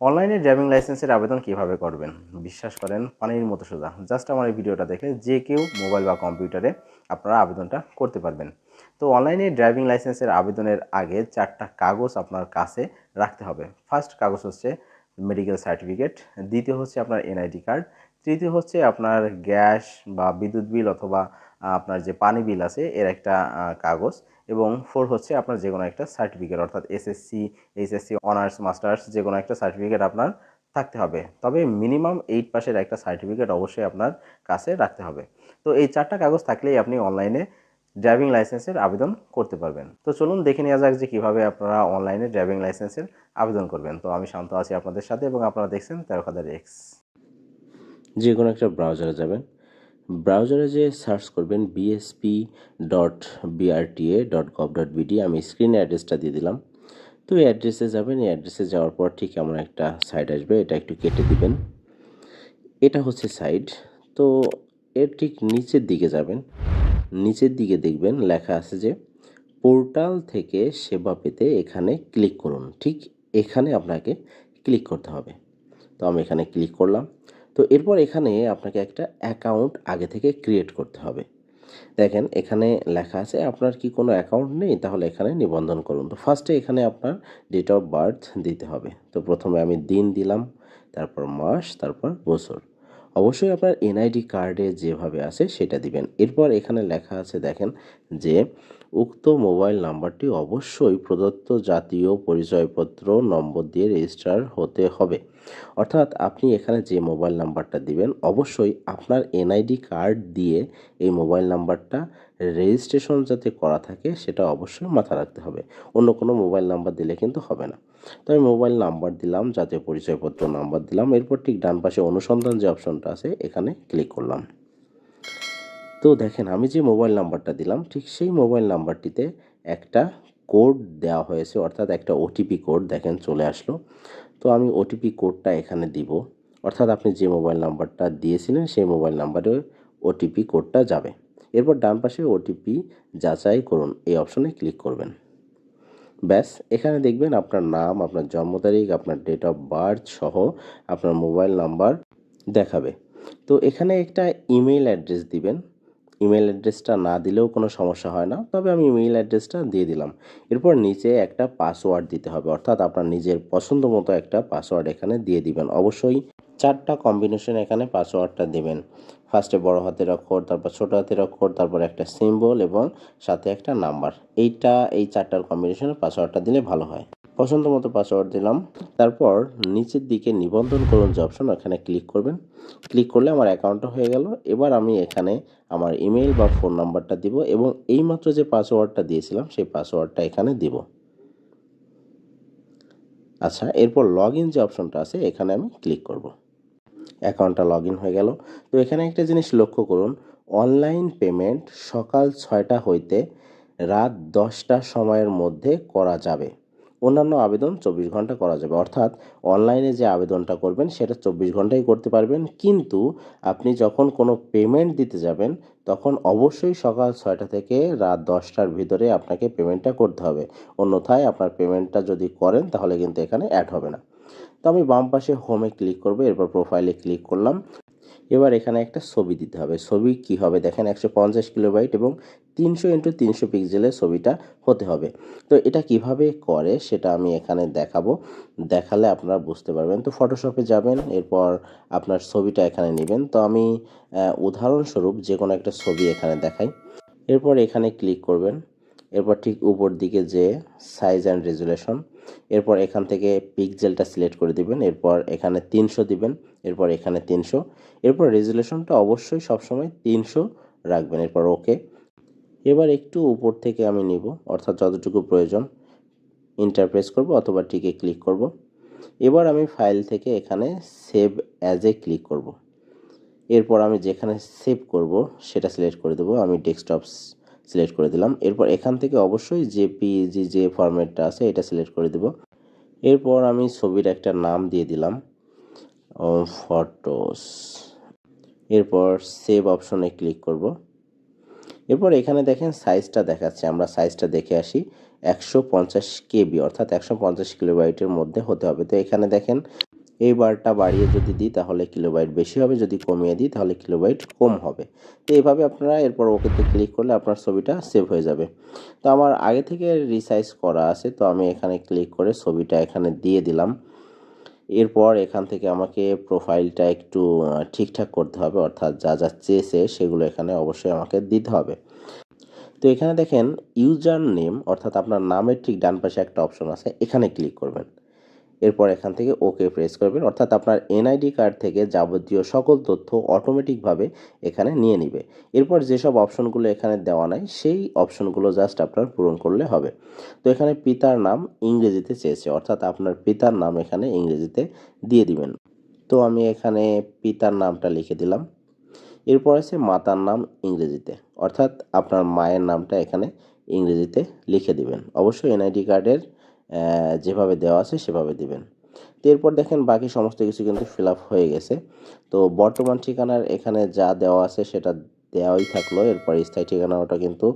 অনলাইনে ড্রাইভিং লাইসেন্সের আবেদন কীভাবে করবেন? বিশ্বাস করেন, পানির মতো সোজা। জাস্ট আমার এই ভিডিওটা দেখে যে কেউ মোবাইল বা কম্পিউটারে আপনারা আবেদনটা করতে পারবেন। তো অনলাইনে ড্রাইভিং লাইসেন্সের আবেদনের আগে চারটা কাগজ আপনার কাছে রাখতে হবে। ফার্স্ট কাগজ হচ্ছে মেডিকেল সার্টিফিকেট, দ্বিতীয় হচ্ছে আপনার এনআইডি কার্ড, তৃতীয় হচ্ছে আপনার গ্যাস বা বিদ্যুৎ বিল অথবা আপনার যে পানি বিল আছে, এর একটা কাগজ। এবং ফোর হচ্ছে আপনার যে কোনো একটা সার্টিফিকেট অর্থাৎ এসএসসি এইচএসসি অনার্স মাস্টার্স যে কোনো একটা সার্টিফিকেট আপনার থাকতে হবে। তবে মিনিমাম এইট পাসের একটা সার্টিফিকেট অবশ্যই আপনার কাছে রাখতে হবে। তো এই চারটা কাগজ থাকলেই আপনি অনলাইনে ড্রাইভিং লাইসেন্সের আবেদন করতে পারবেন। তো চলুন দেখে নেওয়া যাক যে কীভাবে আপনারা অনলাইনে ড্রাইভিং লাইসেন্সের আবেদন করবেন। তো আমি শান্ত আছি আপনাদের সাথে এবং আপনারা দেখছেন তেরো হাজার এক্স যে কোনো একটা ব্রাউজারে যাবেন। ব্রাউজারে যে সার্চ করবেন BSP dot BRTA dot gov dot BD আমি স্ক্রিনে অ্যাড্রেসটা দিয়ে দিলাম। তো এই অ্যাড্রেসে যাবেন, এই অ্যাড্রেসে যাওয়ার পর ঠিক এমন একটা সাইড আসবে, এটা একটু কেটে দিবেন। এটা হচ্ছে সাইড তো এর ঠিক নিচের দিকে যাবেন। নিচের দিকে দেখবেন লেখা আছে যে, পোর্টাল থেকে সেবা পেতে এখানে ক্লিক করুন। ঠিক এখানে আপনাকে ক্লিক করতে হবে। তো আমি এখানে ক্লিক করলাম। তো এরপর এখানে আপনাকে একটা অ্যাকাউন্ট আগে থেকে ক্রিয়েট করতে হবে। দেখেন, এখানে লেখা আছে, আপনার কি কোনো অ্যাকাউন্ট নেই? তাহলে এখানে নিবন্ধন করুন। তো ফার্স্টে এখানে আপনার ডেট অফ বার্থ দিতে হবে। তো প্রথমে আমি দিন দিলাম, তারপর মাস, তারপর বছর। অবশ্যই আপনার এনআইডি কার্ডে যেভাবে আছে সেটা দিবেন। এরপর এখানে লেখা আছে, দেখেন, যে উক্ত মোবাইল নাম্বারটি অবশ্যই প্রদত্ত জাতীয় পরিচয়পত্র, নম্বর দিয়ে রেজিস্টার হতে হবে। অর্থাৎ আপনি এখানে যে মোবাইল নাম্বারটা দিবেন, অবশ্যই আপনার এনআইডি কার্ড দিয়ে এই মোবাইল নাম্বারটা রেজিস্ট্রেশন যাতে করা থাকে, সেটা অবশ্যই মাথা রাখতে হবে। অন্য কোনো মোবাইল নাম্বার দিলে কিন্তু হবে না। তো আমি মোবাইল নাম্বার দিলাম, জাতীয় পরিচয়পত্র নাম্বার দিলাম, এরপর ঠিক ডান পাশে অনুসন্ধান যে অপশনটা আছে, এখানে ক্লিক করলাম। তো দেখেন, আমি যে মোবাইল নাম্বারটা দিলাম, ঠিক সেই মোবাইল নাম্বারটিতে একটা কোড দেওয়া হয়েছে, অর্থাৎ একটা ওটিপি কোড, দেখেন চলে আসলো। তো আমি ওটিপি কোডটা এখানে দিব। অর্থাৎ আপনি যে মোবাইল নাম্বারটা দিয়েছিলেন, সেই মোবাইল নাম্বারে ওটিপি কোডটা যাবে। এরপর ডান পাশে ওটিপি যাচাই করুন। এই অপশনে ক্লিক করবেন। ব্যাস, এখানে দেখবেন আপনার নাম, আপনার জন্ম তারিখ, আপনার ডেট অফ বার্থ সহ আপনার মোবাইল নাম্বার দেখাবে। তো এখানে একটা ইমেল অ্যাড্রেস দিবেন। ইমেল অ্যাড্রেসটা না দিলেও কোনো সমস্যা হয় না, তবে আমি ইমেল অ্যাড্রেসটা দিয়ে দিলাম। এরপর নিচে একটা পাসওয়ার্ড দিতে হবে, অর্থাৎ আপনার নিজের পছন্দ মতো একটা পাসওয়ার্ড এখানে দিয়ে দিবেন। অবশ্যই চারটা কম্বিনেশন এখানে পাসওয়ার্ডটা দেবেন। ফার্স্টে বড় হাতের অক্ষর, তারপর ছোট হাতের অক্ষর, তারপর একটা সিম্বল এবং সাথে একটা নাম্বার এইটা, এই চারটার কম্বিনেশনে পাসওয়ার্ডটা দিলে ভালো হয়। পছন্দ মতো পাসওয়ার্ড দিলাম। তারপর নিচের দিকে নিবন্ধন করুন যে অপশন ওখানে ক্লিক করবেন। ক্লিক করলে আমার অ্যাকাউন্টটা হয়ে গেল। এবার আমি এখানে আমার ইমেল বা ফোন নাম্বারটা দিব এবং এইমাত্র যে পাসওয়ার্ডটা দিয়েছিলাম, সেই পাসওয়ার্ডটা এখানে দিব। আচ্ছা এরপর লগ ইন যে অপশনটা আছে, এখানে আমি ক্লিক করব। অ্যাকাউন্টটা লগ হয়ে গেল। তো এখানে একটা জিনিস লক্ষ্য করুন, অনলাইন পেমেন্ট সকাল ছয়টা হইতে রাত দশটা সময়ের মধ্যে করা যাবে। অন্যান্য আবেদন চব্বিশ ঘণ্টা করা যাবে। অর্থাৎ অনলাইনে যে আবেদনটা করবেন, সেটা চব্বিশ ঘন্টাই করতে পারবেন। কিন্তু আপনি যখন কোনো পেমেন্ট দিতে যাবেন, তখন অবশ্যই সকাল ছয়টা থেকে রাত দশটার ভিতরে আপনাকে পেমেন্টটা করতে হবে। অন্যথায় আপনার পেমেন্টটা যদি করেন, তাহলে কিন্তু এখানে অ্যাড হবে না। তো আমি বাম পাশে হোমে ক্লিক করব, এরপর প্রোফাইলে ক্লিক করলাম। এবার এখানে একটা ছবি দিতে হবে। ছবি কি হবে? দেখেন একশো পঞ্চাশ কিলোবাইট এবং তিনশো ইন্টু তিনশো পিক্সেলের ছবিটা হতে হবে। তো এটা কীভাবে করে সেটা আমি এখানে দেখাবো। দেখালে আপনারা বুঝতে পারবেন। তো ফটোশপে যাবেন, এরপর আপনার ছবিটা এখানে নেবেন। তো আমি উদাহরণস্বরূপ যে কোনো একটা ছবি এখানে দেখাই। এরপর এখানে ক্লিক করবেন। এরপর ঠিক উপর দিকে যে সাইজ অ্যান্ড রেজুলেশন এরপর এখান থেকে পিকজেলটা সিলেক্ট করে দিবেন, এরপর এখানে তিনশো দিবেন, এরপর এখানে তিনশো। এরপর রেজুলেশনটা অবশ্যই সবসময় তিনশো রাখবেন, এরপর ওকে এবার একটু উপর থেকে আমি নিব, অর্থাৎ যতটুকু প্রয়োজন ইন্টারপ্রেস করব অথবা টিকে ক্লিক করব। এবার আমি ফাইল থেকে এখানে সেভ অ্যাজ এ ক্লিক করব। এরপর আমি যেখানে সেভ করব, সেটা সিলেক্ট করে দেবো, আমি ডেস্কটপ সিলেক্ট করে দিলাম। এরপর এখান থেকে অবশ্যই জেপিজি যে ফরম্যাটটা আছে, এটা সিলেক্ট করে দেব। এরপর আমি ছবির একটা নাম দিয়ে দিলাম ফটোস এরপর সেভ অপশনে ক্লিক করব। এরপর এখানে দেখেন সাইজটা দেখাচ্ছে, আমরা সাইজটা দেখে আসি। একশো পঞ্চাশ কেবি, অর্থাৎ একশো পঞ্চাশ কিলোবাইটের মধ্যে হতে হবে। তো এখানে দেখেন এই বারটা বাড়িয়ে যদি দিই তাহলে কিলোবাইট বেশি হবে, যদি কমিয়ে দিই তাহলে কিলোবাইট কম হবে। তো এইভাবে আপনারা এরপর ওকেতে ক্লিক করলে আপনার ছবিটা সেভ হয়ে যাবে। তো আমার আগে থেকে রিসাইজ করা আছে, তো আমি এখানে ক্লিক করে ছবিটা এখানে দিয়ে দিলাম। এরপর এখান থেকে আমাকে প্রোফাইলটা একটু ঠিকঠাক করতে হবে, অর্থাৎ যা যা চেয়েছে সেগুলো এখানে অবশ্যই আমাকে দিতে হবে। তো এখানে দেখেন, ইউজার নেম, অর্থাৎ আপনার নামের ঠিক ডান পাশে একটা অপশন আছে, এখানে ক্লিক করবেন। এরপর এখান থেকে ওকে প্রেস করবেন। অর্থাৎ আপনার এনআইডি কার্ড থেকে যাবতীয় সকল তথ্য অটোমেটিকভাবে এখানে নিয়ে নিবে। এরপর যেসব অপশনগুলো এখানে দেওয়া নাই, সেই অপশনগুলো জাস্ট আপনার পূরণ করলে হবে। তো এখানে পিতার নাম ইংরেজিতে চেয়েছে, অর্থাৎ আপনার পিতার নাম এখানে ইংরেজিতে দিয়ে দিবেন। তো আমি এখানে পিতার নামটা লিখে দিলাম। এরপর আছে মাতার নাম ইংরেজিতে, অর্থাৎ আপনার মায়ের নামটা এখানে ইংরেজিতে লিখে দিবেন। অবশ্যই এনআইডি কার্ডের যেভাবে দেওয়া আছে সেভাবে দিবেন। তো এরপর দেখেন বাকি সমস্ত কিছু কিন্তু ফিল আপ হয়ে গেছে। তো বর্তমান ঠিকানার এখানে যা দেওয়া আছে সেটা দেওয়াই থাকল। এরপর স্থায়ী ঠিকানাটা কিন্তু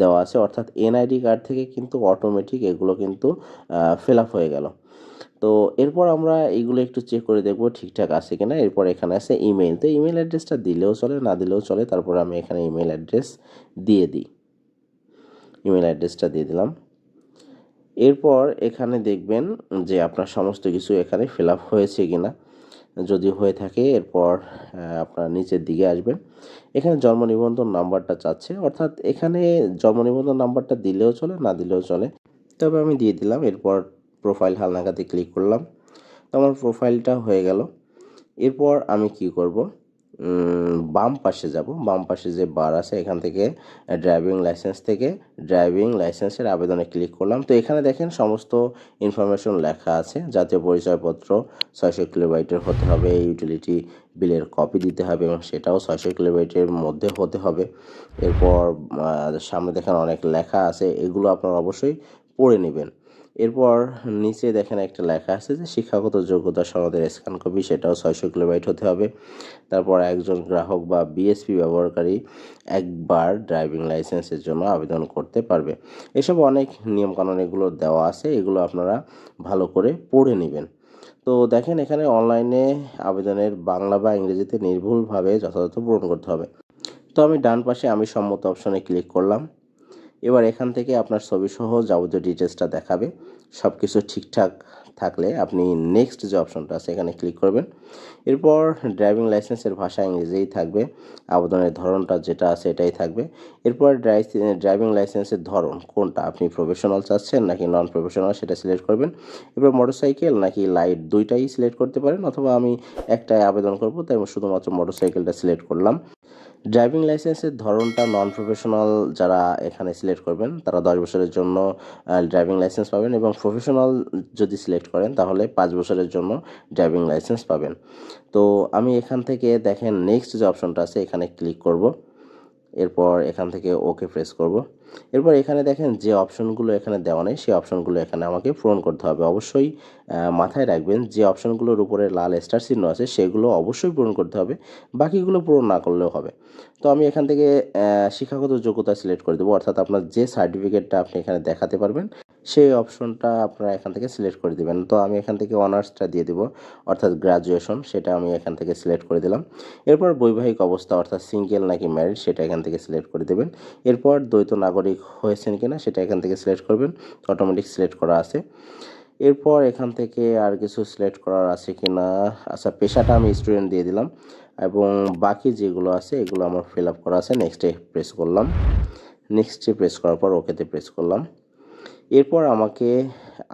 দেওয়া আছে। অর্থাৎ এনআইডি কার্ড থেকে কিন্তু অটোমেটিক এগুলো কিন্তু ফিল আপ হয়ে গেল। তো এরপর আমরা এইগুলো একটু চেক করে দেখব ঠিকঠাক আছে কিনা। এরপর এখানে আছে ইমেল তো ইমেল অ্যাড্রেসটা দিলেও চলে, না দিলেও চলে, তারপর আমি এখানে ইমেল অ্যাড্রেস দিয়ে দিই। ইমেল অ্যাড্রেসটা দিয়ে দিলাম। এরপর এখানে দেখবেন যে আপনার সমস্ত কিছু এখানে ফিল আপ হয়েছে কিনা। যদি হয়ে থাকে, এরপর আপনার নিচের দিকে আসবেন। এখানে জন্ম নিবন্ধন নাম্বারটা চাচ্ছে। অর্থাৎ এখানে জন্ম নিবন্ধন নাম্বারটা দিলেও চলে, না দিলেও চলে। তবে আমি দিয়ে দিলাম, এরপর প্রোফাইল হালনাগাতে ক্লিক করলাম। তো আমার প্রোফাইলটা হয়ে গেল। এরপর আমি কি করব? বাম পাশে যাব। বাম পাশে যে বার আছে, এখান থেকে ড্রাইভিং লাইসেন্স থেকে ড্রাইভিং লাইসেন্সের আবেদনে ক্লিক করলাম। তো এখানে দেখেন সমস্ত ইনফরমেশন লেখা আছে। জাতীয় পরিচয়পত্র ছয়শো কিলোবাইটের হতে হবে ইউটিলিটি বিলের কপি দিতে হবে এবং সেটাও ছয়শো কিলোবাইটের মধ্যে হতে হবে। এরপর সামনে দেখেন অনেক লেখা আছে, এগুলো আপনারা অবশ্যই পড়ে নেবেন। এরপর নিচে দেখেন একটা লেখা আছে যে শিক্ষাগত যোগ্যতা সনদের স্ক্যান কপি, সেটাও ছয়শো কিলোবাইট হতে হবে। তারপর একজন গ্রাহক বা বিএসপি ব্যবহারকারী একবার ড্রাইভিং লাইসেন্সের জন্য আবেদন করতে পারবে। এসব অনেক নিয়মকানুন এগুলো দেওয়া আছে, এগুলো আপনারা ভালো করে পড়ে নেবেন। তো দেখেন এখানে অনলাইনে আবেদনের বাংলা বা ইংরেজিতে নির্ভুলভাবে যথাযথ পূরণ করতে হবে। তো আমি ডান পাশে আমি সম্মত অপশনে ক্লিক করলাম। এবার এখান থেকে আপনার ছবি সহ যাবতীয় ডিটেলসটা দেখাবে। সব কিছু ঠিকঠাক থাকলে আপনি নেক্সট যে অপশনটা আছে, এখানে ক্লিক করবেন। এরপর ড্রাইভিং লাইসেন্সের ভাষা ইংরেজিই থাকবে। আবেদনের ধরনটা যেটা আছে, এটাই থাকবে। এরপর ড্রাইভিং লাইসেন্সের ধরন, কোনটা? আপনি প্রফেশনাল চাচ্ছেন নাকি নন প্রফেশনাল সেটা সিলেক্ট করবেন। এবার মোটরসাইকেল নাকি লাইট দুইটাই সিলেক্ট করতে পারেন, অথবা আমি একটাই আবেদন করব, তাই শুধুমাত্র মোটরসাইকেলটা সিলেক্ট করলাম। ড্রাইভিং লাইসেন্সের ধরনটা নন প্রফেশনাল যারা এখানে সিলেক্ট করবেন, তারা দশ বছরের জন্য ড্রাইভিং লাইসেন্স পাবেন এবং প্রফেশনাল যদি সিলেক্ট করেন, তাহলে পাঁচ বছরের জন্য ড্রাইভিং লাইসেন্স পাবেন। তো আমি এখান থেকে দেখেন নেক্সট যে অপশনটা আছে, এখানে ক্লিক করব। এরপর এখান থেকে ওকে প্রেস করব। এরপর এখানে দেখেন যে অপশনগুলো এখানে দেওয়া নেই, সেই অপশনগুলো এখানে আমাকে পূরণ করতে হবে। অবশ্যই মাথায় রাখবেন যে অপশনগুলোর উপরে লাল স্টার চিহ্ন আছে, সেগুলো অবশ্যই পূরণ করতে হবে। বাকিগুলো পূরণ না করলেও হবে। তো আমি এখান থেকে শিক্ষাগত যোগ্যতা সিলেক্ট করে দেবো। অর্থাৎ আপনার যে সার্টিফিকেটটা আপনি এখানে দেখাতে পারবেন সেই অপশনটা আপনারা এখান থেকে সিলেক্ট করে দেবেন। তো আমি এখান থেকে অনার্সটা দিয়ে দেবো, অর্থাৎ গ্রাজুয়েশন সেটা আমি এখান থেকে সিলেক্ট করে দিলাম। এরপর বৈবাহিক অবস্থা, অর্থাৎ সিঙ্গেল নাকি ম্যারিড সেটা এখান থেকে সিলেক্ট করে দেবেন। এরপর দ্বৈত নাগরিক হয়েছেন কিনা, সেটা এখান থেকে সিলেক্ট করবেন। অটোমেটিক সিলেক্ট করা আছে। এরপর এখান থেকে আর কিছু সিলেক্ট করার আছে কি না আচ্ছা পেশাটা আমি স্টুডেন্ট দিয়ে দিলাম। এবং বাকি যেগুলো আছে, এগুলো আমার ফিল আপ করা আছে। নেক্সটে প্রেস করলাম। নেক্সটে প্রেস করার পর ওকেতে প্রেস করলাম। এরপর আমাকে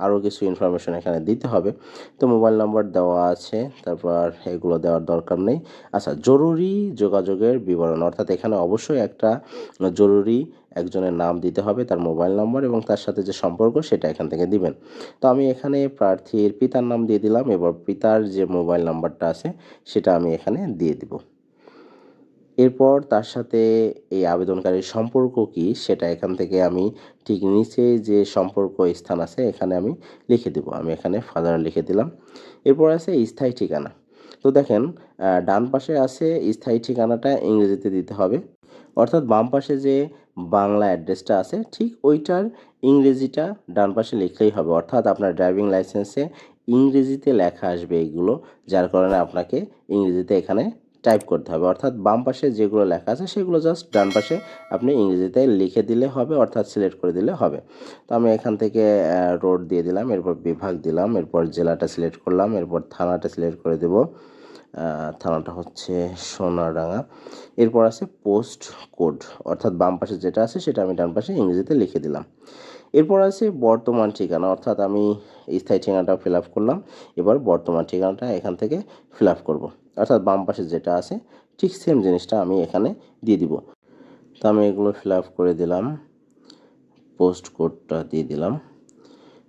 আরও কিছু ইনফরমেশন এখানে দিতে হবে। তো মোবাইল নাম্বার দেওয়া আছে, তারপর এগুলো দেওয়ার দরকার নেই। আচ্ছা জরুরি যোগাযোগের বিবরণ, অর্থাৎ এখানে অবশ্যই একটা জরুরি একজনের নাম দিতে হবে, তার মোবাইল নাম্বার এবং তার সাথে যে সম্পর্ক সেটা এখান থেকে দিবেন। তো আমি এখানে প্রার্থীর পিতার নাম দিয়ে দিলাম, এবার পিতার যে মোবাইল নাম্বারটা আছে সেটা আমি এখানে দিয়ে দিব। এরপর তার সাথে এই আবেদনকারীর সম্পর্ক কি সেটা এখান থেকে আমি ঠিক নিচে যে সম্পর্ক স্থান আছে এখানে আমি লিখে দেব। আমি এখানে ফাদার লিখে দিলাম। এরপর আছে স্থায়ী ঠিকানা। তো দেখেন ডান পাশে আছে স্থায়ী ঠিকানাটা ইংরেজিতে দিতে হবে। অর্থাৎ বাম পাশে যে বাংলা অ্যাড্রেসটা আছে, ঠিক ওইটার ইংরেজিটা ডান পাশে লিখলেই হবে। অর্থাৎ আপনার ড্রাইভিং লাইসেন্সে ইংরেজিতে লেখা আসবে এগুলো, যার কারণে আপনাকে ইংরেজিতে এখানে টাইপ করতে হবে। অর্থাৎ বাম পাশে যেগুলো লেখা আছে, সেগুলো জাস্ট ডান পাশে আপনি ইংরেজিতে লিখে দিলে হবে, অর্থাৎ সিলেক্ট করে দিলে হবে। তো আমি এখান থেকে রোড দিয়ে দিলাম, এরপর বিভাগ দিলাম, এরপর জেলাটা সিলেক্ট করলাম, এরপর থানাটা সিলেক্ট করে দেব। থানাটা হচ্ছে সোনাডাঙ্গা। এরপর আছে পোস্ট কোড অর্থাৎ বাম পাশে যেটা আছে, সেটা আমি ডান পাশে ইংরেজিতে লিখে দিলাম। এরপর আছে বর্তমান ঠিকানা, অর্থাৎ আমি স্থায়ী ঠিকানাটা ফিল আপ করলাম। এবার বর্তমান ঠিকানাটা এখান থেকে ফিল আপ করব। অর্থাৎ বাম পাশে যেটা আছে, ঠিক সেম জিনিসটা আমি এখানে দিয়ে দিব। তো আমি এগুলো ফিল করে দিলাম পোস্ট কোডটা দিয়ে দিলাম।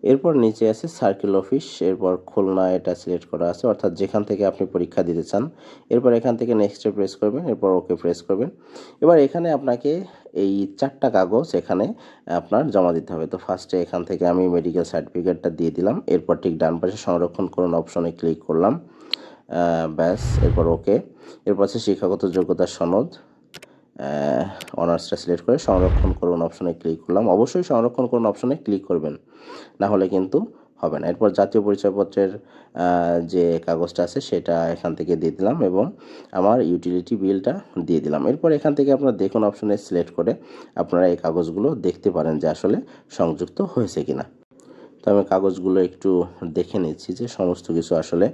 এরপর নিচে আছে সার্কেল অফিস এরপর খুলনা এটা সিলেক্ট করা আছে, অর্থাৎ যেখান থেকে আপনি পরীক্ষা দিতে চান। এরপর এখান থেকে নেক্সটে প্রেস করবেন, এরপর ওকে প্রেস করবেন। এবার এখানে আপনাকে এই চারটা কাগজ এখানে আপনার জমা দিতে হবে। তো ফার্স্টে এখান থেকে আমি মেডিকেল সার্টিফিকেটটা দিয়ে দিলাম, এরপর ঠিক ডান পাশে সংরক্ষণ করুন অপশনে ক্লিক করলাম। ব্যাস, এরপর ওকে এরপর আছে শিক্ষাগত যোগ্যতা সনদ। অনার্সটা সিলেক্ট করে সংরক্ষণ করুন অপশনে ক্লিক করলাম। অবশ্যই সংরক্ষণ করুন অপশনে ক্লিক করবেন, না হলে কিন্তু হবে না। এরপর জাতীয় পরিচয়পত্রের যে কাগজটা আছে সেটা এখান থেকে দিয়ে দিলাম এবং আমার ইউটিলিটি বিলটা দিয়ে দিলাম। এরপর এখান থেকে আপনারা দেখুন অপশনে সিলেক্ট করে আপনারা এই কাগজগুলো দেখতে পারেন যে আসলে সংযুক্ত হয়েছে কিনা। আমি কাগজগুলো একটু দেখে নিচ্ছি যে সমস্ত কিছু আসলে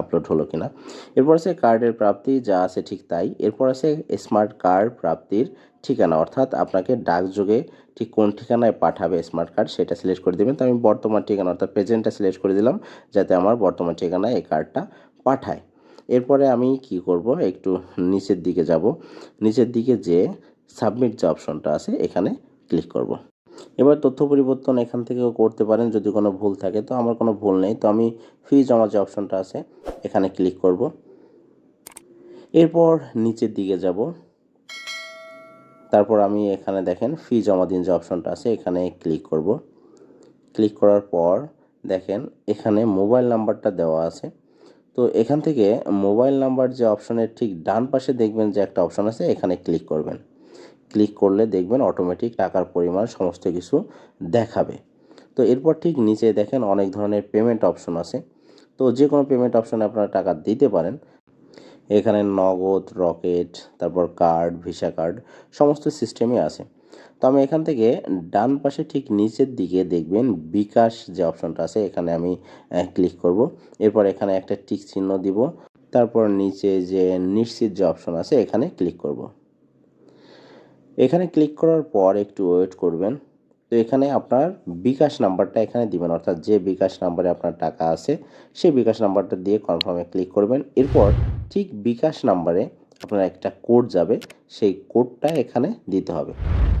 আপলোড হলো কিনা। এরপর আছে কার্ডের প্রাপ্তি, যা আছে ঠিক তাই। এরপর আছে স্মার্ট কার্ড প্রাপ্তির ঠিকানা, অর্থাৎ আপনাকে ডাকযোগে ঠিক কোন ঠিকানায় পাঠাবে স্মার্ট কার্ড সেটা সিলেক্ট করে দেবেন। তো আমি বর্তমান ঠিকানা, অর্থাৎ প্রেজেন্টটা সিলেক্ট করে দিলাম, যাতে আমার বর্তমান ঠিকানায় এই কার্ডটা পাঠায়। এরপরে আমি কি করব? একটু নিচের দিকে যাব। নিচের দিকে যে সাবমিট যে অপশনটা আছে, এখানে ক্লিক করব। এবার তথ্য পরিবর্তন এখান থেকেও করতে পারেন যদি কোনো ভুল থাকে। তো আমার কোনো ভুল নেই। তো আমি ফি জমা যে অপশনটা আছে, এখানে ক্লিক করব। এরপর নিচের দিকে যাব। তারপর আমি এখানে দেখেন ফি জমা দিন যে অপশনটা আছে, এখানে ক্লিক করব। ক্লিক করার পর দেখেন এখানে মোবাইল নাম্বারটা দেওয়া আছে। তো এখান থেকে মোবাইল নাম্বার যে অপশনের ঠিক ডান পাশে দেখবেন যে একটা অপশন আছে, এখানে ক্লিক করবেন। ক্লিক করলে দেখবেন অটোমেটিক টাকার পরিমাণ সমস্ত কিছু দেখাবে। তো এরপর ঠিক নিচে দেখেন অনেক ধরনের পেমেন্ট অপশন আছে। তো যে কোনো পেমেন্ট অপশনে আপনারা টাকা দিতে পারেন। এখানে নগদ, রকেট, তারপর কার্ড ভিসা কার্ড সমস্ত সিস্টেমই আছে। তো আমি এখান থেকে ডান পাশে ঠিক নিচের দিকে দেখবেন বিকাশ যে অপশনটা আছে, এখানে আমি ক্লিক করব। এরপর এখানে একটা টিক চিহ্ন দিব। তারপর নিচে যে নিশ্চিত যে অপশন আছে, এখানে ক্লিক করব। এখানে ক্লিক করার পর একটু ওয়েট করবেন। তো এখানে আপনার বিকাশ নাম্বারটা এখানে দিবেন, অর্থাৎ যে বিকাশ নাম্বারে আপনার টাকা আছে, সেই বিকাশ নাম্বারটা দিয়ে কনফার্মে ক্লিক করবেন। এরপর ঠিক বিকাশ নাম্বারে আপনার একটা কোড যাবে, সেই কোডটা এখানে দিতে হবে।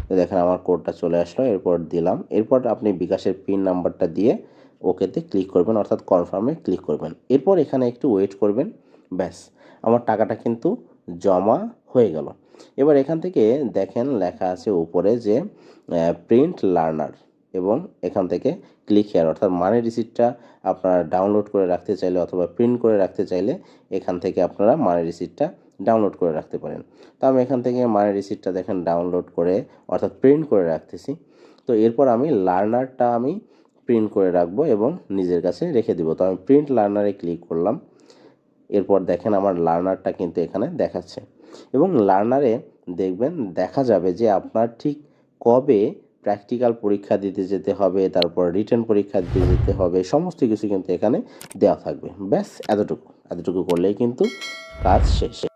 তো দেখেন আমার কোডটা চলে আসলো, এরপর দিলাম। এরপর আপনি বিকাশের পিন নাম্বারটা দিয়ে ওকেতে ক্লিক করবেন, অর্থাৎ কনফার্মে ক্লিক করবেন। এরপর এখানে একটু ওয়েট করবেন, ব্যাস। আমার টাকাটা কিন্তু জমা হয়ে গেল। এবার এখান থেকে দেখেন লেখা আছে উপরে যে প্রিন্ট লার্নার এবং এখান থেকে ক্লিক হেয়ার অর্থাৎ মানি রিসিপ্টটা আপনারা ডাউনলোড করে রাখতে চাইলে অথবা প্রিন্ট করে রাখতে চাইলে এখান থেকে আপনারা মানি রিসিপ্টটা ডাউনলোড করে রাখতে পারেন। তো আমি এখান থেকে মানি রিসিপ্টটা দেখেন ডাউনলোড করে, অর্থাৎ প্রিন্ট করে রাখতেছি। তো এরপর আমি লার্নারটা আমি প্রিন্ট করে রাখব এবং নিজের কাছে রেখে দিব। তো আমি প্রিন্ট লার্নারে ক্লিক করলাম। এরপর দেখেন আমার লার্নারটা কিন্তু এখানে দেখাচ্ছে। এবং লার্নারে দেখবেন দেখা যাবে যে আপনার ঠিক কবে প্র্যাকটিক্যাল পরীক্ষা দিতে যেতে হবে, তারপর রিটার্ন পরীক্ষা দিতে যেতে হবে, সমস্ত কিছু কিন্তু এখানে দেওয়া থাকবে। ব্যাস, এতটুকু। এতটুকু করলেই কিন্তু কাজ শেষ।